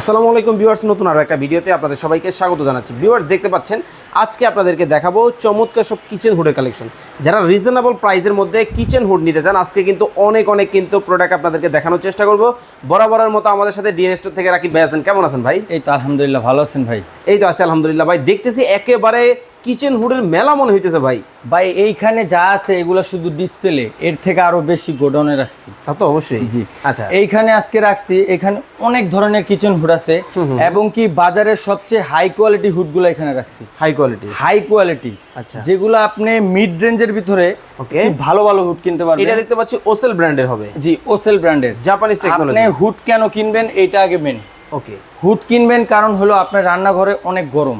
আসসালামু আলাইকুম ভিউয়ার্স নতুন আর একটা ভিডিওতে আপনাদের সবাইকে স্বাগত জানাচ্ছি। ভিউয়ার্স দেখতে পাচ্ছেন আজকে আপনাদেরকে দেখাবো চমৎকার সব কিচেন হুডের কালেকশন যারা রিজনেবল প্রাইসের মধ্যে কিচেন হুড নিতে চান আজকে কিন্তু অনেক অনেক কিন্তু প্রোডাক্ট আপনাদেরকে দেখানোর চেষ্টা করব। বরাবরের মতো আমাদের সাথে ডিএন স্টোর থেকে রাখি ভাই আছেন। কেমন আছেন ভাই? এই তো আলহামদুলিল্লাহ ভালো আছেন ভাই। এই তো আছে আলহামদুলিল্লাহ ভাই। দেখতেছি একেবারে কিচেন হুডের মেলা মনে হইতেছে ভাই। ভাই এইখানে যা আছে এগুলো শুধু ডিসপ্লে এর থেকে আরও বেশি গোডাউনে রাখছি। তা তো অবশ্যই। জি। আচ্ছা। এইখানে আজকে রাখছি এখানে অনেক ধরনের কিচেন হুড আছে। এবং কি বাজারের সবচেয়ে হাই কোয়ালিটি হুডগুলো এখানে রাখছি। হাই কোয়ালিটি হাই কোয়ালিটি আচ্ছা। যেগুলো আপনি মিড রেঞ্জের ভিতরে ওকে ভালো ভালো হুড কিনতে পারবেন। এটা দেখতে পাচ্ছি ওসেল ব্র্যান্ডের হবে। জি ওসেল ব্র্যান্ডের জাপানিজ টেকনোলজি আপনি হুড কেন কিনবেন এটা আগে মেন ওকে হুড কিনবেন কারণ হলো আপনার রান্নাঘরে অনেক গরম।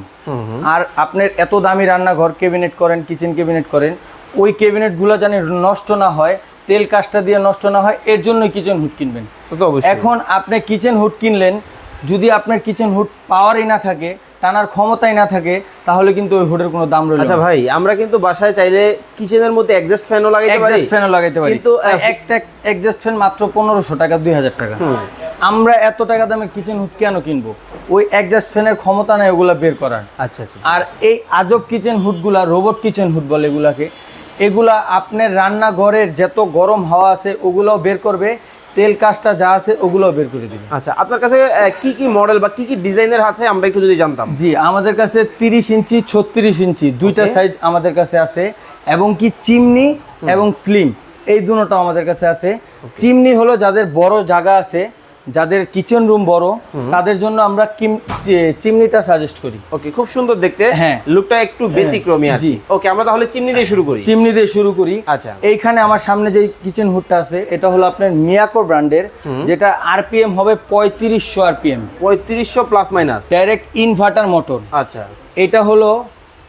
আর আপনার এত দামি রান্নাঘর ক্যাবিনেট করেন কিচেন ক্যাবিনেট করেন ওই ক্যাবিনেটগুলো জানি নষ্ট না হয় তেল কাজটা দিয়ে নষ্ট না হয় এর জন্যই কিচেন হুড কিনবেন। এখন আপনি কিচেন হুড কিনলেন যদি আপনার কিচেন হুড পাওয়ারই না থাকে টানার ক্ষমতাই না থাকে তাহলে কিন্তু ওই হুডের কোনো দাম রইল আচ্ছা ভাই আমরা কিন্তু বাসায় চাইলে কিচেনের মধ্যে এক্সস্ট ফ্যানও লাগাইতে পারি। ফ্যানও লাগাইতে পারি। কিন্তু, একটা এক্সস্ট ফ্যান মাত্র পনেরোশো টাকা দুই হাজার টাকা। হুম। আমরা এত টাকা দামে কিচেন হুড কেন কিনবো? ওই এক্সস্ট ফ্যানের ক্ষমতা নেই ওগুলা বের করার। আচ্ছা আচ্ছা আর এই আজব কিচেন হুডগুলা রোবট কিচেন হুড বলে এগুলাকে এগুলা আপনার রান্নাঘরের যত গরম হাওয়া আছে ওগুলোও বের করবে তেল কাজটা যা আছে ওগুলোও বের করে দিবে। আচ্ছা আপনার কাছে কি কি মডেল বা কি কি ডিজাইনের আছে আমরা একটু যদি জানতাম? জি আমাদের কাছে তিরিশ ইঞ্চি ছত্রিশ ইঞ্চি দুইটা সাইজ আমাদের কাছে আছে এবং কি চিমনি এবং স্লিম এই দুটোটা আমাদের কাছে আছে। চিমনি হলো যাদের বড় জায়গা আছে যাদের কিচেন রুম বড় তাদের জন্য আমরা চিমনিটা সাজেস্ট করি। ওকে খুব সুন্দর দেখতে। হ্যাঁ। লুকটা একটু ব্যতিক্রমী আর জি। ওকে আমরা তাহলে চিমনি দিয়ে শুরু করি। চিমনি দিয়ে শুরু করি। আচ্ছা। এইখানে আমার সামনে যে কিচেন হুডটা আছে এটা হলো আপনার মিয়াকো ব্র্যান্ডের যেটা আরপিএম হবে পঁয়ত্রিশশো আরপিএম পঁয়ত্রিশশো plus minus direct inverter motor আচ্ছা। এটা হলো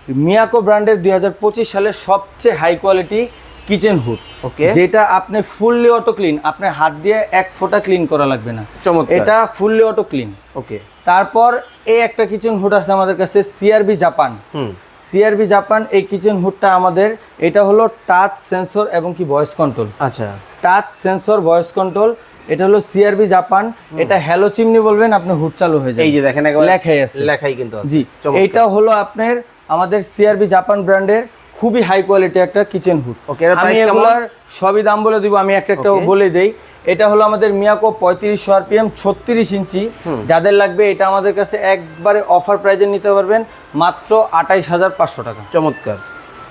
মিয়াকো ব্র্যান্ডের দুই হাজার পঁচিশ সালের সবচেয়ে high quality kitchen hood okay যেটা আপনি ফুললি অটো ক্লিন আপনার হাত দিয়ে এক ফোঁটা ক্লিন করা লাগবে না। চমৎকার। এটা ফুললি অটো ক্লিন ওকে তারপর এই একটা কিচেন হুড আছে আমাদের কাছে সিআরবি জাপান হুম। সিআরবি জাপান এই কিচেন হুডটা আমাদের এটা হলো টাচ সেন্সর এবং কি ভয়েস কন্ট্রোল আচ্ছা। টাচ সেন্সর ভয়েস কন্ট্রোল এটা হলো সিআরবি জাপান এটা হ্যালো চিমনি বলবেন আপনি হুড চালু হয়ে এই যে দেখেন একবার লেখাই আছে। লেখাই কিন্তু আছে। জি এটা হলো আপনার আমাদের সিআরবি জাপান ব্র্যান্ডের খুবই হাই কোয়ালিটি একটা কিচেন হুড এর আমি? এগুলার সবই দাম বলে দিব আমি একটা একটা বলে দেই। এটা হলো আমাদের মিয়াকো পঁয়ত্রিশশো আরপিএম ছত্রিশ ইঞ্চি। যাদের লাগবে এটা আমাদের কাছে একবারে অফার প্রাইজে নিতে পারবেন মাত্র আঠাইশ হাজার পাঁচশো টাকা। চমৎকার।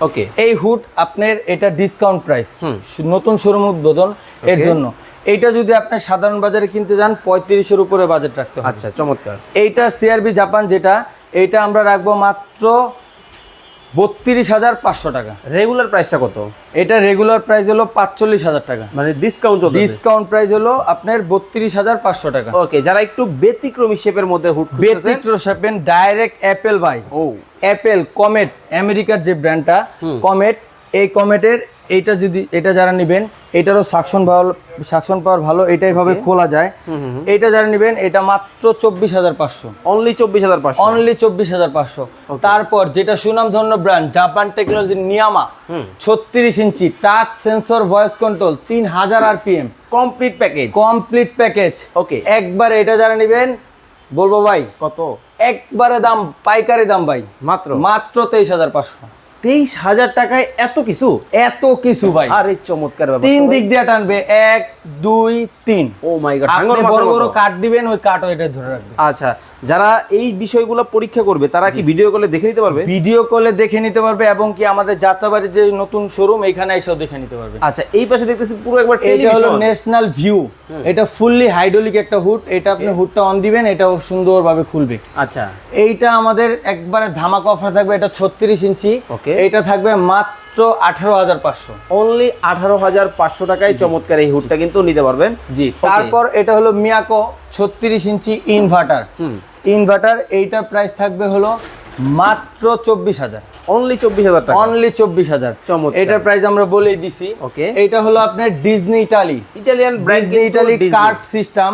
ওকে এই হুড আপনার এটা ডিসকাউন্ট প্রাইস। নতুন শোরুম উদ্বোধন এর জন্য। এইটা যদি আপনি সাধারণ বাজারে কিনতে যান পঁয়ত্রিশের উপরে বাজেট রাখতে আচ্ছা চমৎকার। এইটা সিআরবি জাপান যেটা এইটা আমরা রাখব মাত্র বত্রিশ হাজার পাঁচশো টাকা। রেগুলার প্রাইসটা কত? এটা রেগুলার প্রাইস হলো পাঁচচল্লিশ হাজার টাকা। মানে ডিসকাউন্ট ডিসকাউন্ট প্রাইস হলো আপনার বত্রিশ হাজার পাঁচশো টাকা। ওকে যারা একটু ব্যতিক্রমী শেপের মধ্যে হুট ব্যতিক্রম শেপেন ডাইরেক্ট অ্যাপেল বাই ও। অ্যাপেল কমেট আমেরিকার যে ব্র্যান্ডটা কমেট এই কমেটের এইটা যদি এটা যারা নেবেন এটারও সাকশন ভালো সাকশন পাওয়ার ভালো এটাই ভাবে খোলা যায়। এটা যারা নেবেন এটা মাত্র চব্বিশ হাজার পাঁচশো। অনলি চব্বিশ হাজার পাঁচশো। অনলি চব্বিশ হাজার পাঁচশো। তারপর যেটা সুনামধন্য ব্র্যান্ড জাপান টেকনোলজি নিয়ামা ছত্রিশ ইঞ্চি টাচ সেন্সর ভয়েস কন্ট্রোল তিন হাজার RPM. Complete package complete package okay একবারে এটা যারা নেবেন বলব ভাই কত? একবারে দাম পাইকারি দাম ভাই। মাত্র? মাত্র তেইশ হাজার পাঁচশো। তেইশ হাজার টাকায় এত কিছু? এত কিছু ভাই। আর এই চমৎকার তিন দিক দিয়ে টানবে এক দুই তিন। ও মাই গড বড় বড় কাঠ দিবেন ওই কাঠও এটা ধরে রাখবে। আচ্ছা যারা এই বিষয়গুলো পরীক্ষা করবে তারা কি ভিডিও কলে দেখে নিতে পারবে? ভিডিও কলে দেখে নিতে পারবে এবং কি আমাদের যাত্রাবাড়ির যে নতুন শোরুম এখানে এসেও দেখে নিতে পারবে। আচ্ছা এই পাশে দেখতেছি পুরো একবার এটা হলো ন্যাশনাল ভিউ এটা ফুললি হাইড্রোলিক একটা হুড এটা আপনি হুডটা অন দিবেন এটা সুন্দরভাবে খুলবে। আচ্ছা। এইটা আমাদের একবারে ধামাকা অফার থাকবে এটা ছত্রিশ ইঞ্চি। Okay. এইটা থাকবে মাত্র আঠারো হাজার পাঁচশো। অনলি আঠারো হাজার পাঁচশো টাকায় চমৎকার এই হুডটা কিন্তু নিতে পারবেন। জি তারপর এটা হলো মিয়াকো ছত্রিশ ইঞ্চি ইনভার্টার। হুম। ইনভার্টার এইটার প্রাইস থাকবে হলো মাত্র চব্বিশ হাজার। অনলি চব্বিশ হাজার টাকা। অনলি চব্বিশ হাজার। চমৎকার। এটার প্রাইস আমরা বলেই দিছি। Okay. এইটা হলো আপনার Disney Italy Italian Disney Italy card system.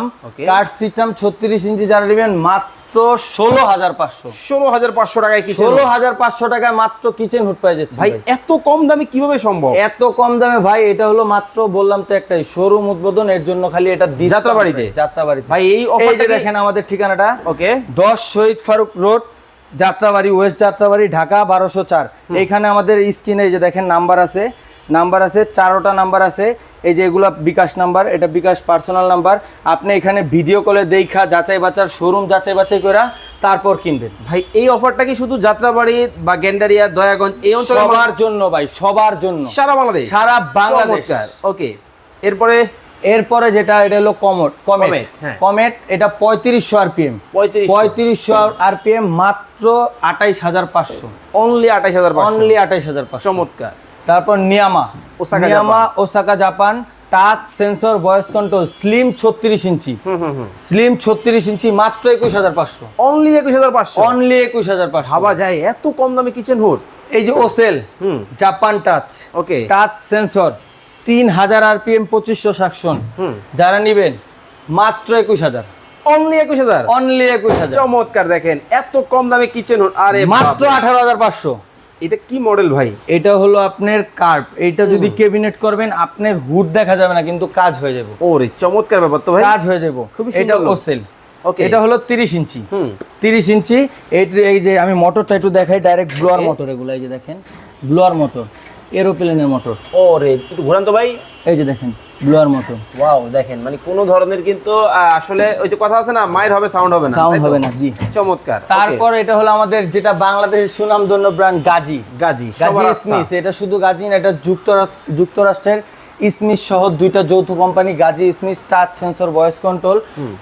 Card system ছত্রিশ ইঞ্চি যারা নেবেন মাত্র মাত্র ষোলো হাজার পাঁচশো। ষোলো হাজার পাঁচশো টাকায় ষোলো হাজার পাঁচশো টাকায় মাত্র কিচেন হুড পাই যাচ্ছে ভাই এত কম দামে কীভাবে সম্ভব? এত কম দামে ভাই এটা হলো মাত্র বললাম তো একটাই শোরুম উদ্বোধন এর জন্য খালি এটা যাত্রাবাড়িতে? যাত্রাবাড়িতে ভাই এই অফারটা দেখেন আমাদের ঠিকানাটা। ওকে। দশ শহীদ ফারুক রোড যাত্রাবাড়ি ওয়েস্ট যাত্রাবাড়ি ঢাকা বারোশো চার। এইখানে আমাদের স্ক্রিনে যে দেখেন নাম্বার আছে। নাম্বার আছে চারোটা নাম্বার আছে। এই যে এগুলা বিকাশ নাম্বার এটা বিকাশ পার্সোনাল নাম্বার। আপনি এখানে ভিডিও কলে দেখা যাচাই বাচার শোরুম যাচাই বাছাই করা তারপর কিনবেন। ভাই এই অফারটা কি শুধু যাত্রাবাড়ি বা গেন্ডারিয়া দয়াগঞ্জ এই অঞ্চলে সবার জন্য ভাই সবার জন্য। সারা বাংলাদেশ? সারা বাংলাদেশ। ওকে। এরপরে? এরপরে যেটা এটা হলো কমট কমেট। কমেট, হ্যাঁ। কমেট এটা পঁয়ত্রিশশো আরপিএম। পঁয়ত্রিশ পঁয়ত্রিশশো আর আরপিএম মাত্র আঠাইশ হাজার পাঁচশো। অনলি আঠাইশ হাজার অনলি আঠাইশ হাজার পাঁচশো। চমৎকার। তারপর নিয়ামা Osaka নিয়ামা Osaka Japan touch sensor voice control slim ছত্রিশ ইঞ্চি। স্লিম ছত্রিশ ইঞ্চি মাত্র একুশ হাজার পাঁচশো। অনলি একুশ হাজার পাঁচশো? অনলি একুশ হাজার পাঁচশো। ভাবা যায় এত কম দামে কিচেন হুড এই যে ওসেল Japan touch okay touch sensor তিন হাজার আরপিএম পঁচিশশো সাকশন যারা নিবেন মাত্র একুশ হাজার। অনলি একুশ হাজার? অনলি একুশ হাজার। চমৎকার দেখেন এত কম দামে কিচেন হুড আরে মাত্র আঠারো হাজার পাঁচশো। এটা কি মডেল ভাই? এটা হলো আপনার কার্ভ এটা যদি কেবিনেট করবেন আপনার হুড দেখা যাবে না কিন্তু কাজ হয়ে যাবে। ওরে চমৎকার ব্যাপার তো ভাই। কাজ হয়ে যাব। খুবই এটা। ওসেল Okay. এটা হলো তিরিশ ইঞ্চি। হুম। তিরিশ ইঞ্চি। এই- এই যে আমি মোটরটা একটু দেখাই ডাইরেক্ট ব্লোয়ার মোটর এগুলো এই যে দেখেন। ব্লোয়ার মোটর এরোপ্লেনের মোটর ওরে একটু ঘুরান তো ভাই। এই যে দেখেন। ব্লোয়ার মোটর ওয়াও দেখেন মানে কোনো ধরনের কিন্তু আসলে ওই যে কথা আছে না মায়ের হবে সাউন্ড হবে না সাউন্ড হবে না জি। চমৎকার তারপর এটা হলো আমাদের যেটা বাংলাদেশের সুনামধন্য ব্র্যান্ড গাজী গাজী গাজী সবার আস্থা। স্মিথ এটা শুধু গাজী না এটা যুক্তরাষ্ট্র যুক্তরাষ্ট্রের স্মিথ সহ দুইটা যৌথ company Gazi Smith touch sensor voice control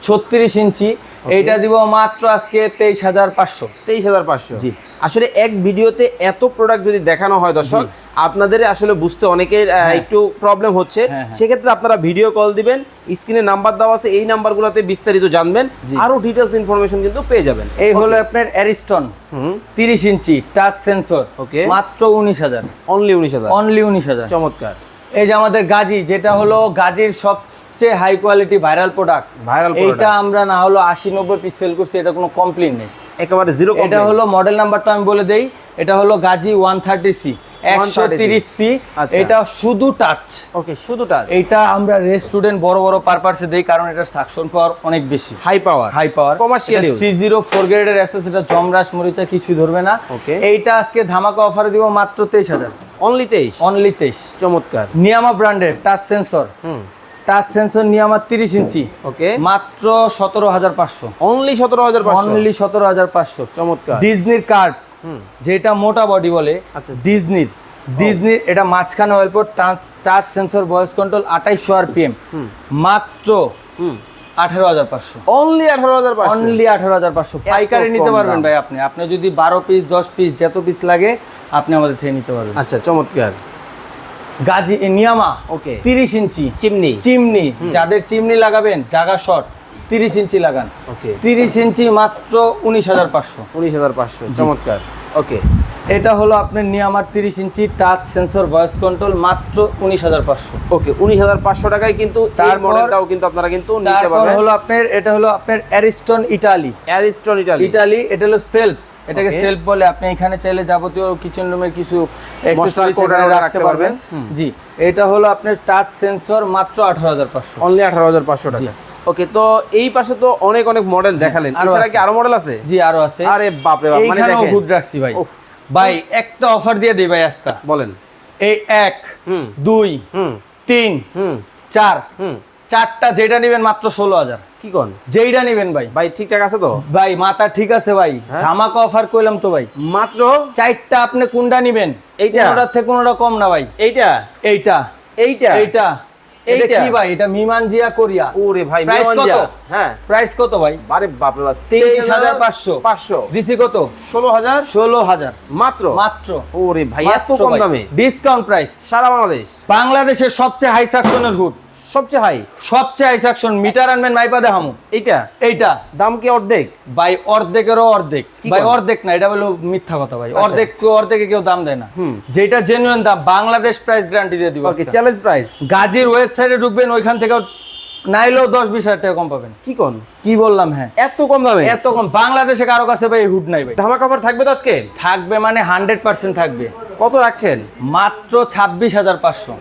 ছত্রিশ ইঞ্চি। এইটা দিব মাত্র আজকে তেইশ হাজার পাঁচশো। তেইশ হাজার পাঁচশো। জি। আসলে এক ভিডিওতে এত প্রোডাক্ট যদি দেখানো হয় দর্শক আপনাদের আসলে বুঝতে অনেকের একটু প্রবলেম হচ্ছে। হ্যাঁ, হ্যাঁ। সেক্ষেত্রে আপনারা ভিডিও কল দিবেন স্ক্রিনে নাম্বার দেওয়া আছে এই নাম্বারগুলোতে বিস্তারিত জানবেন। আরও ডিটেলস ইনফরমেশন কিন্তু পেয়ে যাবেন। এই হলো আপনার অ্যারিস্টন হুম। তিরিশ ইঞ্চি টাচ সেন্সর Okay. মাত্র উনিশ হাজার। অনলি উনিশ হাজার। অনলি উনিশ হাজার। চমৎকার। এই যে আমাদের গাজী যেটা হলো গাজীর সবচেয়ে high quality viral product viral এটা আমরা না হলো আশি নব্বই পিস সেল করছি এটা কোনো কমপ্লেন নেই। একেবারে জিরো এটা হলো মডেল নাম্বারটা আমি বলে দেই এটা হলো গাজী ওয়ান থার্টি সি। একশো তিরিশ সি আচ্ছা। এটা শুধু টাচ ওকে শুধুটা এইটা আমরা রেস্টুডেন্ট বড় বড় পারপাসে দেই কারণ এটার সাকশন পাওয়ার অনেক বেশি। High power high power zero four গ্রেডের অ্যাসেস এটা জমরাস মরিচা কিছু ধরবে না। Okay. এইটা আজকে ধামাকা অফারে দিব মাত্র তেইশ হাজার। অনলি তেইশ? অনলি তেইশ। চমৎকার। নিয়ামা ব্র্যান্ডের টাচ সেন্সর হুম। টাচ সেন্সর নিয়ামা তিরিশ ইঞ্চি। ওকে মাত্র সতেরো হাজার পাঁচশো। অনলি সতেরো হাজার অনলি সতেরো হাজার পাঁচশো। চমৎকার। ডিজনির কার্ড যেটা মোটা বডি বলে আচ্ছা। ডিজনির ডিজনির এটা মাঝখানে Wellport touch touch sensor voice control আঠাইশশো RPM হুম। মাত্র হুম। আঠারো হাজার পাঁচশো। অনলি আঠারো হাজার পাঁচশো। অনলি আঠারো হাজার পাঁচশো। পাইকারি নিতে পারবেন ভাই আপনি। আপনি যদি বারো পিস দশ পিস যত পিস লাগে আপনি আমাদের থেকে নিতে পারবেন। আচ্ছা চমৎকার। গাজি নিয়ামা ওকে তিরিশ ইঞ্চি। চিমনি। চিমনি। যাদের চিমনি লাগাবেন জাগা শর্ট তিরিশ ইঞ্চি লাগান। ওকে তিরিশ ইঞ্চি মাত্র উনিশ হাজার পাঁচশো। উনিশ হাজার পাঁচশো চমৎকার। ওকে এটা হলো আপনার নিয়ামার তিরিশ inch touch sensor voice control মাত্র উনিশ হাজার পাঁচশো। ওকে উনিশ হাজার পাঁচশো টাকায় কিন্তু তার মডেলটাও কিন্তু আপনারা কিন্তু নিতে তারপর পারবেন। হলো আপনার এটা হলো আপনার Ariston Italy Ariston Italy Italy এটা হলো সেলফ এটাকে সেলফ বলে আপনি এখানে চাইলে যাবতীয় কিচেন রুমের কিছু accessories রাখতে। পারবেন। জি এটা হলো আপনার টাচ সেন্সর মাত্র আঠারো হাজার পাঁচশো। অনলি আঠারো হাজার পাঁচশো টাকা। ওকে তো এই পাশে তো অনেক অনেক মডেল দেখালেন। আরও এছাড়া কি আরও মডেল আছে? জি আরও আছে। আরে বাপরে বাপ মানে দেখেন। হুড রাখছি ভাই। ভাই একটা অফার দিয়ে দিই ভাই আজকে। বলেন। এই এক দুই তিন চার হুম। চারটা যেটা নেবেন মাত্র ষোলো হাজার। কি কোন? যেইটা নেবেন ভাই। ভাই ঠিকঠাক আছে তো? ভাই মাথা ঠিক আছে ভাই। হ্যাঁ? ধামাকা অফার কইলাম তো ভাই। মাত্র? চারটা আপনি কোনটা নিবেন? এইটা? থেকে কোনোটা কম না ভাই। এইটা? এইটা। এইটা? এইটা। এটা কি ভাই? এটা মিমানজিয়া কোরিয়া। ওরে ভাই প্রাইস কত? হ্যাঁ। প্রাইস কত ভাই? আরে বাপ রে হাজার পাঁচশো। পাঁচশো। দিছি কত? ষোলো হাজার। ষোলো হাজার। মাত্র? মাত্র। ওরে ভাই এত কম দামে? ডিসকাউন্ট প্রাইস সারা বাংলাদেশ? বাংলাদেশের সবচেয়ে হাই সাকশনের হুড। সবচেয়ে হাই সবচেয়ে হাই সাকশন মিটার আনবেন মাইপা দেখামু। এইটা? এইটা। দাম কি অর্ধেক? ভাই অর্ধেকেরও অর্ধেক। ভাই অর্ধেক না এটা বলো মিথ্যা কথা ভাই। আচ্ছা। অর্ধেক অর্ধেকে কেউ দাম দেয় না। হুম। যেটা জেনুইন দাম বাংলাদেশ প্রাইস গ্যারান্টি দিয়ে দিব ওকে চ্যালেঞ্জ প্রাইস গাজীর ওয়েবসাইটে ঢুকবেন ওইখান থেকে নাইলেও দশ বিশ হাজার টাকা কম পাবেন। কি কোন? কি বললাম হ্যাঁ। এত কম দামে? এত কম। বাংলাদেশে কারও কাছে ভাই হুড নাই ভাই। ধামাকা অফার থাকবে তো আজকে? থাকবে মানে হান্ড্রেড পার্সেন্ট থাকবে। কত রাখছেন? মাত্র ছাব্বিশ হাজার পাঁচশো।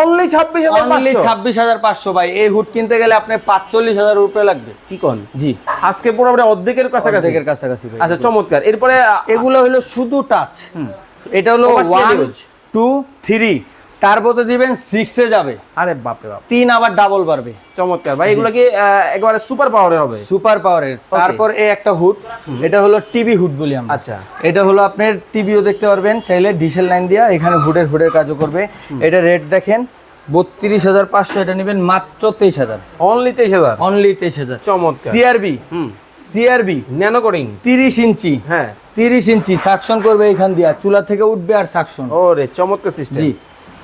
অনলি ছাব্বিশ হাজার অনলি ছাব্বিশ হাজার পাঁচশো ভাই। এই হুড কিনতে গেলে আপনি পাঁচচল্লিশ হাজার রুপে লাগবে। কি কন? জি। আজকে পুরো অর্ধেকের কাছাকাছি। কাছাকাছি আচ্ছা চমৎকার। এরপরে এগুলো হলো শুধু টাচ এটা হলো ওয়ান টু থ্রি টার্বোতে দিবেন সিক্সে যাবে। আরে বাপরে বাপ। তিন আবার ডাবল বাড়বে। চমৎকার ভাই এগুলো কি একেবারে সুপার পাওয়ারের হবে? সুপার পাওয়ারের তারপর এই একটা হুড এটা হলো টিভি হুড বলি আমরা। আচ্ছা। এটা হলো আপনার টিভিও দেখতে পারবেন চাইলে ডিসেল লাইন দিয়া এখানে হুডের হুডের কাজও করবে। এটা রেট দেখেন বত্রিশ হাজার পাঁচশো এটা নেবেন মাত্র তেইশ হাজার। অনলি তেইশ হাজার? অনলি তেইশ হাজার। চমৎকার। সিআরবি হুম। সিআরবি ন্যানো কোডিং তিরিশ ইঞ্চি। হ্যাঁ। তিরিশ ইঞ্চি। সাকশন করবে এখান দিয়া। চুলা থেকে উঠবে আর সাকশন ওরে চমৎকার সিস্টেম জি।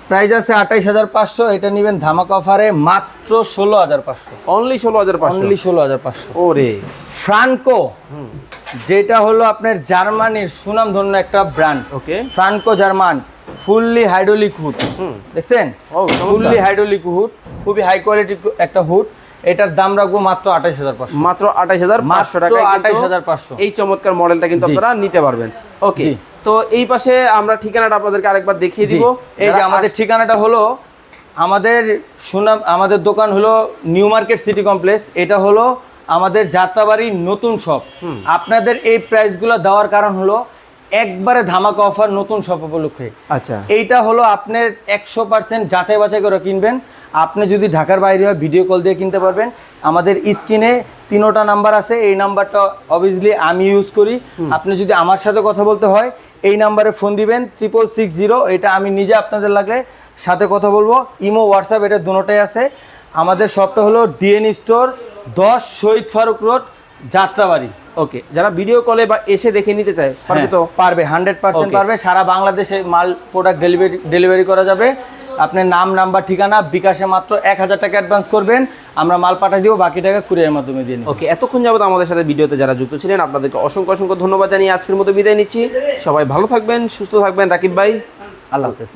প্রাইস আছে আঠাইশ হাজার পাঁচশো এটা নেবেন ধামাকা অফারে মাত্র ষোলো হাজার পাঁচশো। অনলি ষোলো হাজার পাঁচশো? অনলি ষোলো হাজার পাঁচশো। ওরে। ফ্রানকো যেটা হলো আপনার জার্মানির সুনাম ধন্য একটা brand okay Franco German fully hydraulic hood দেখছেন। ফুললি হাইড্রোলিক হুড খুবই হাই কোয়ালিটি একটা হুড এটার দাম রাখব মাত্র আঠাইশ হাজার পাঁচশো। মাত্র আঠাইশ হাজার পাঁচশো টাকা 28,500 এই চমৎকার মডেলটা কিন্তু আপনারা নিতে পারবেন। ওকে তো এই পাশে আমরা ঠিকানাটা আপনাদেরকে আরেকবার দেখিয়ে দিব। এই যে আমাদের ঠিকানাটা হলো আমাদের সুনাম আমাদের দোকান হলো নিউ মার্কেট সিটি কমপ্লেক্স। এটা হলো আমাদের যাত্রাবাড়ির নতুন শপ। আপনাদের এই প্রাইসগুলো দেওয়ার কারণ হলো একবারে ধামাকা অফার নতুন শপ উপলক্ষে। আচ্ছা। এইটা হলো আপনার একশো পার্সেন্ট যাচাই বাছাই করে কিনবেন। আপনি যদি ঢাকার বাইরে হয় ভিডিও কল দিয়ে কিনতে পারবেন। আমাদের স্ক্রিনে তিনোটা নাম্বার আছে এই নাম্বারটা অবভিয়াসলি আমি ইউজ করি। আপনি যদি আমার সাথে কথা বলতে হয় এই নাম্বারে ফোন দিবেন ট্রিপল সিক্স জিরো এটা আমি নিজে আপনাদের লাগলে সাথে কথা বলব। ইমো হোয়াটসঅ্যাপ এটা দুটোটাই আছে। আমাদের শপটা হলো ডিএন স্টোর দশ শহীদ ফারুক রোড যাত্রাবাড়ি। ওকে যারা ভিডিও কলে বা এসে দেখে নিতে চায় পারবে হ্যাঁ, তো? পারবে হান্ড্রেড পার্সেন্ট পারবে। সারা বাংলাদেশে মাল প্রোডাক্ট ডেলিভারি ডেলিভারি করা যাবে। আপনার নাম নাম্বার ঠিকানা বিকাশে মাত্র এক হাজার টাকা অ্যাডভান্স করবেন। আমরা মাল পাঠিয়ে দিব বাকি টাকা কুরিয়ারের মাধ্যমে দিয়ে ওকে এতক্ষণ যাবত আমাদের সাথে ভিডিওতে যারা যুক্ত ছিলেন আপনাদেরকে অসংখ্য অসংখ্য ধন্যবাদ জানিয়ে আজকের মতো বিদায় নিচ্ছি। সবাই ভালো থাকবেন সুস্থ থাকবেন। রাকিব ভাই আল্লাহ হাফেজ।